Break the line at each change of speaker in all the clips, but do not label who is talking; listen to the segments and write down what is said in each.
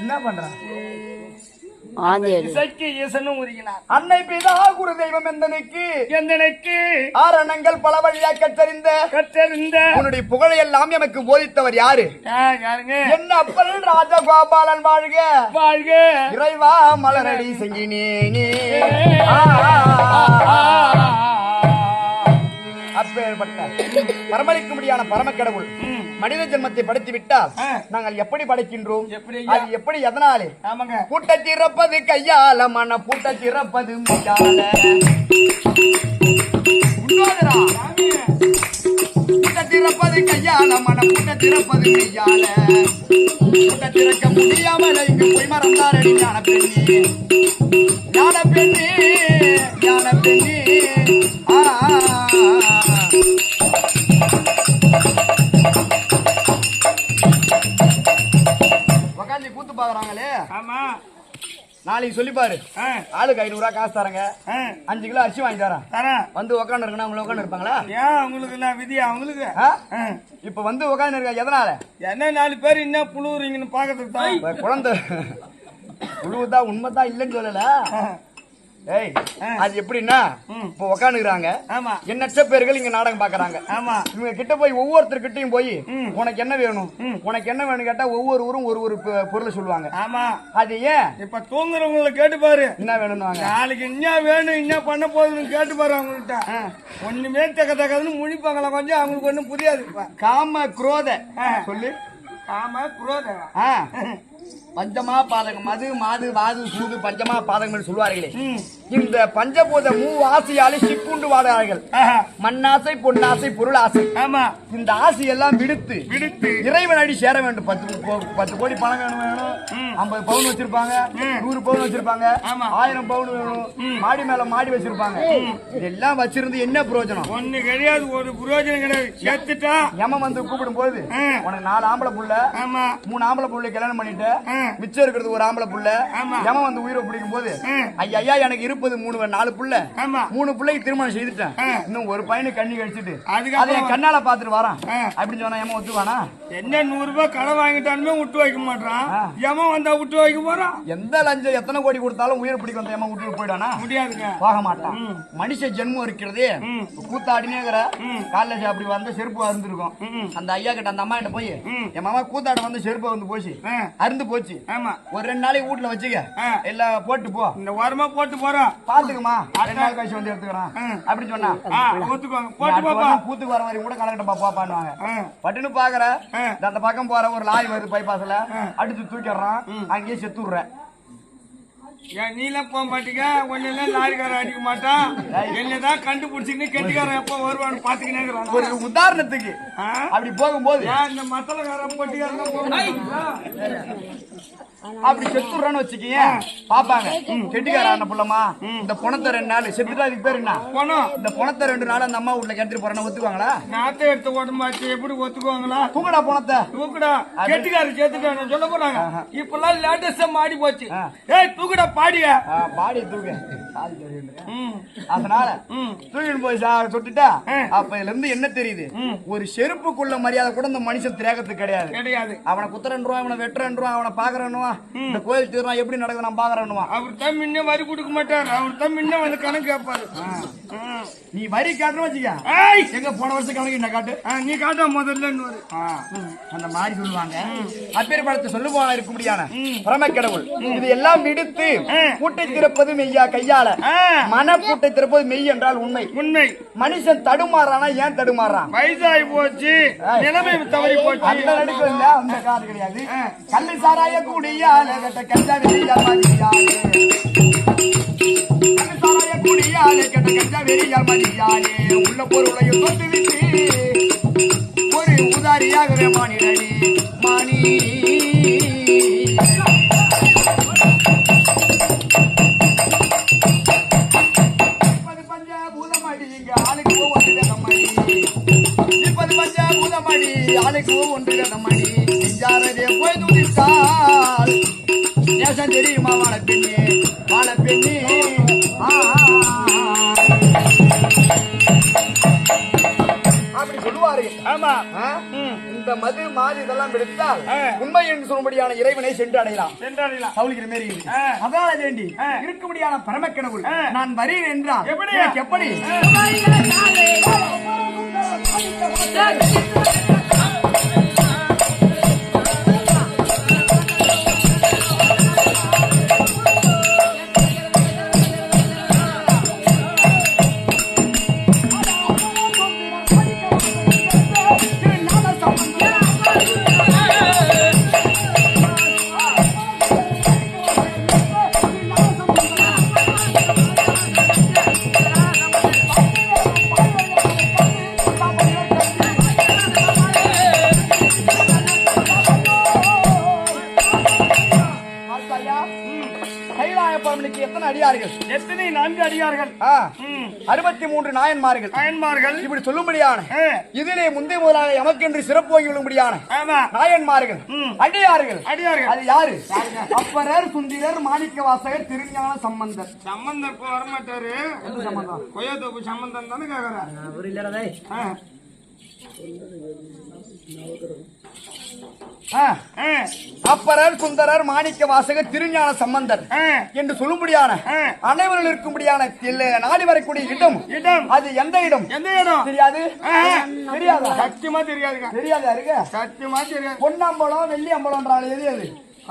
என்ன பண்ற?
ஆந்தி எடு
இசைக்கு ஈசனும் உருகினார்.
அன்னை பிதா குரு தெய்வம் எந்தனுக்கு?
எந்தனைக்கு?
ஆரணங்கள் பல வழியா கற்றறிந்த.
கற்றறிந்த.
உன்னுடைய புகழை எல்லாம் எமக்கு போதித்தவர் யாரு?
யாருங்க?
என்ன அப்பல் ராஜகோபாலன் வாழ்க.
வாழ்க.
இறைவா மலரடி செங்கினேனே அப்பேற்பட்ட பரமளிக்கும்படியான பரமக்கடவுள்.
ம்.
மனித ஜென்மத்தை படைத்து விட்டால். நாங்கள் எப்படி படைக்கின்றோம்?
எப்படி ஐயா?
அது எப்படி எதனாலே பூட்ட திறப்பது கையால மன பூட்ட திறப்பது மையால திறப்பது கையால மன பூட்ட திறப்பது மெய்யால பூட்ட திறக்க முடியாமல் இங்கு போய் மறந்தாரடி ஞான பெண்ணே ஞான பெண்ணே ஞான பெண்ணே
ஆமா.
நாளைக்கு சொல்லி பாரு ஆளுக்கு ஐநூறு ரூபா காசு தரங்க. அஞ்சு கிலோ அரிசி வாங்கி தரேன்.
தரேன்.
வந்து உக்காந்து இருக்கணும் அவங்க உட்காந்து இருப்பாங்களா
ஏன் உங்களுக்கு நான் விதியா அவங்களுக்கு.
இப்ப வந்து உட்காந்து இருக்க எதனால?
என்ன நாலு பேர் என்ன புழுவுறீங்கன்னு பாக்கிறதுக்கு தான்.
குழந்தை. உழுவுதான் உண்மைதான் இல்லைன்னு சொல்லல. ஏய் அது எப்படின்னா. இப்ப உக்காந்துக்கிறாங்க.
ஆமா.
எண்ணற்ற பேர்கள் இங்க நாடகம் பாக்குறாங்க?
ஆமா.
இவங்க கிட்ட போய் ஒவ்வொருத்தர்கிட்டயும் போய். உனக்கு என்ன வேணும்? உனக்கு என்ன வேணும் கேட்டா ஒவ்வொரு ஊரும் ஒரு ஒரு பொருளை சொல்லுவாங்க.
ஆமா.
அது ஏன்?
இப்ப தூங்குறவங்கள கேட்டு பாரு.
என்ன வேணும்னு
நாளைக்கு என்ன வேணும் என்ன பண்ண போகுதுன்னு கேட்டு பாரு அவங்கள்ட்ட. ஒண்ணுமே தக்க தக்கதுன்னு முழிப்பாங்களா கொஞ்சம் அவங்களுக்கு ஒண்ணும் புரியாது.
காம குரோத. சொல்லு.
ஆமா புரோத
ஆ. பஞ்சமா பாதகம் மது மாது வாது சூது பஞ்சமா பாதகம் சொல்லுவார்களே. இந்த பஞ்சபூத மூ ஆசையாலே சிக்குண்டு வாடுகிறார்கள். மண்ணாசை பொன்னாசை பொருள் ஆசை
ஆமா.
இந்த ஆசையெல்லாம் விடுத்து
விடுத்து.
இறைவன் அடி சேர வேண்டும். பத்து பத்து கோடி பணம் வேணும் வேணும். ஐம்பது பவுன் வச்சிருப்பாங்க. நூறு பவுன் வச்சிருப்பாங்க. ஆயிரம் பவுன் வேணும். மாடி மேல மாடி வச்சிருப்பாங்க. இதெல்லாம் வச்சிருந்து என்ன பிரயோஜனம்
ஒண்ணு கிடையாது ஒரு புரோஜனம் கிடையாது. செத்துட்டா
யமன் வந்து கூப்பிடும் போது. உனக்கு நாலு ஆம்பளை புள்ள மூணு ஆம்பளை புள்ளை கல்யாணம் பண்ணிட்டு. மிச்சம் இருக்கிறது ஒரு ஆம்பளை புள்ள. யமன் வந்து உயிரை பிடிக்கும் போது. ஐயா எனக்கு இருப்பது மூணு நாலு புள்ள. மூணு பிள்ளைக்கு திருமணம் செய்துட்டேன். இன்னும் ஒரு பையனுக்கு கண்ணி கழிச்சிட்டு
அதுக்கப்புறம்
அதை என் கண்ணால பாத்துட்டு வரான். அப்படின்னு சொன்னா ஏமா ஒத்துவானா
என்ன நூறு ரூபாய் கடன் வாங்கிட்டாலுமே விட்டு வைக்க மாட்டான். எவன் வந்தா விட்டு வைக்க போறான்?
எந்த லஞ்சம் எத்தனை கோடி கொடுத்தாலும் உயிர் பிடிக்கும் அந்த ஏமா விட்டு போயிடானா?
முடியாதுங்க.
போக மாட்டான். மனுஷ ஜென்மம் இருக்கிறதே.
ம்.
கூத்தாடினேங்கிற. காலேஜ் அப்படி வந்து செருப்பு அருந்திருக்கும்.
ம்.
அந்த ஐயா கிட்ட அந்த அம்மா கிட்ட போய். என் மாமா கூத்தாட வந்து செருப்பு வந்து போச்சு. அருந்து போச்சு.
ஆமா.
ஒரு ரெண்டு நாளைக்கு வீட்டுல வச்சுக்க. எல்லாம் போட்டு போ.
இந்த வாரமா போட்டு போறோம்.
பாத்துக்குமா. ரெண்டு நாள் கழிச்சு வந்து எடுத்துக்கிறான். அப்படின்னு சொன்னா. பூத்துக்கு வர வரைக்கும் கூட கலக்கட்ட பாப்பா பண்ணுவாங்க. பட்டுன்னு பாக்குற அந்த பக்கம் போற ஒரு லாரி வருது பைபாஸ்ல அடிச்சு தூக்கிடுறான் அங்கேயே செத்து விடுற
ஏன் நீலாம் போக மாட்டீங்க. ஒன்னெல்லாம் லாரிக்காரன் அடிக்க மாட்டான் என்னதான் கண்டுபிடிச்சிக்கின்னு கெட்டிக்காரன் எப்போ வருவான்னு பாத்துக்கினேங்கிறான்
ஒரு உதாரணத்துக்கு? அப்படி போகும்போது.
ஏன் இந்த மத்தலக்காரன் பொட்டிக்காரன் போக?
அப்படி வச்சுக்கீங்க பாப்பாங்க. கெட்டிக்கார அண்ணன் புள்ளமா இந்த பணத்தை ரெண்டு நாள். அதுக்கு பேர் என்ன?
பணம்.
இந்த பணத்தை ரெண்டு நாள் அந்த அம்மா வீட்டுல கெடுத்துட்டு போறேன்னு ஒத்துக்குவாங்களா?
நாத்தை எடுத்த உடம்பாச்சு. எப்படி ஒத்துக்குவாங்களா?
தூங்கடா பணத்தை.
தூக்குடா. கெட்டிக்காரன் சேர்த்துட்டான் சொல்ல போறாங்க. இப்பெல்லாம் லேட்டஸ்டா மாடி போச்சு. ஏய் தூக்குடா பாடிய?
பாடி தூக்கு. காது தெரியுது.
ம்.
அதனால
ம்.
தூக்கிட்டு போய் சா- சுட்டுட்டா
ஆ.
அப்ப இதுல இருந்து என்ன தெரியுது? ஒரு செருப்புக்குள்ள மரியாதை கூட இந்த மனுஷன் திரேகத்துக்கு கிடையாது.
கிடையாது.
அவனை குத்துறன்றுவான் அவனை வெட்டுறன்றுவான் அவனை பாக்குறன்னுவான். இந்த கோயில் திருவான் எப்படி நடக்குது நான் பாக்குறன்னுவான்.
அவர் தான் முன்ன வரி கொடுக்க மாட்டார். அவர் தான் முன்ன வந்து கணக்கு கேட்பாரு.
நீ வரி காட்டுற வச்சுக்க. எங்க போன வருஷம் கணக்கு என்ன காட்டு?
நீ காட்டா முதல்ல
அந்த மாதிரி சொல்லுவாங்க. அப்பேற்படுத்த சொல்லுவாங்க இருக்க முடியான பரம கடவுள் இது எல்லாம் விடுத்து பூட்டை திறப்பது மெய்யா கையால மன பூட்டை திறப்பது மெய் என்றால் உண்மை.
உண்மை.
மனுஷன் தடுமாறானா ஏன் தடுமாறான்?
வயசாகி போச்சு. நிலைமை தவறி போச்சு.
அந்த நடுக்கம் இல்ல அந்த காது கிடையாது. கல்லு சாராய கூடியால கட்ட கஞ்சா வெறியா மதியாலே கல்லு சாராய கூடியால கட்ட கஞ்சா வெறியா மதியாலே உள்ள பொருளையும் தொட்டு விட்டு ஒரு உதாரியாகவே மானிடடி ஆளுக்கு ஒன்று வேதமடி இப்பது பஞ்சபூதமடி ஆளுக்கு ஒன்று வேதமடி நெஞ்சாரதே போய் துடித்தால் நேசம் தெரியுமா வாழ பெண்ணே பெண்ணே. அப்படி சொல்லுவாரு.
ஆமா?
இந்த மது மாது இதெல்லாம் எடுத்தால். உண்மை என்று சொல்லும்படியான இறைவனை சென்று அடையலாம்
சென்றாடிலாம்
சவுலிக்கிற மாரி. அதனால வேண்டி. இருக்கும்படியான பரமக்கடவுள்
ஆ.
நான் வரேன் என்றால்
எப்படி?
எனக்கு எப்படி எத்தனை அடியார்கள்?
எத்தனை நான்கு அடியார்கள்.
அறுபத்தி மூன்று நாயன்மார்கள்.
அயன்மார்கள்
இப்படி சொல்லும்படியான. இதிலே முந்தைய முதலாக எமக்கென்று சிறப்பு வாங்கி விடும்படியான நாயன்மார்கள். அடியார்கள்.
அடியார்கள்.
அது யாரு? அப்பரர் சுந்திரர் மாணிக்க வாசகர் திருஞான சம்பந்தர்.
சம்பந்தம் இப்ப வரமாட்டாரு.
சம்பந்தம்?
கொய்யாத்தோப்பு சம்பந்தம் தானே ஆ.
அப்பரர் சுந்தரர் மாணிக்க வாசகர் திருஞான சம்பந்தர். என்று சொல்லும்படியான. அனைவரும் இருக்கும்படியான நாடி வரக்கூடிய இடம்.
இடம்.
அது எந்த இடம்?
எந்த இடம்?
தெரியாது. தெரியாதா?
சத்தியமா தெரியாதுங்க
தெரியாதா இருக்க
சத்தியமா தெரியாது.
பொன்னம்பலம் வெள்ளி அம்பலம்ன்றால் எது அது?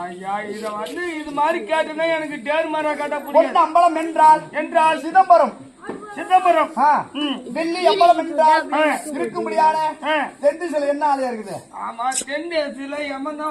ஐயா இத வந்து இது மாதிரி கேட்டுனா எனக்கு டேர் மாரா கேட்டா
பொன்னம்பலம் என்றால்?
என்றால்
சிதம்பரம்.
சிதம்பரம்.
வெள்ளி அம்பலம் என்றால். இருக்கும்படியான
ஆ.
தென் திசையில என்ன ஆலயம் இருக்குது
ஆமா தென் தேசத்துல எமன்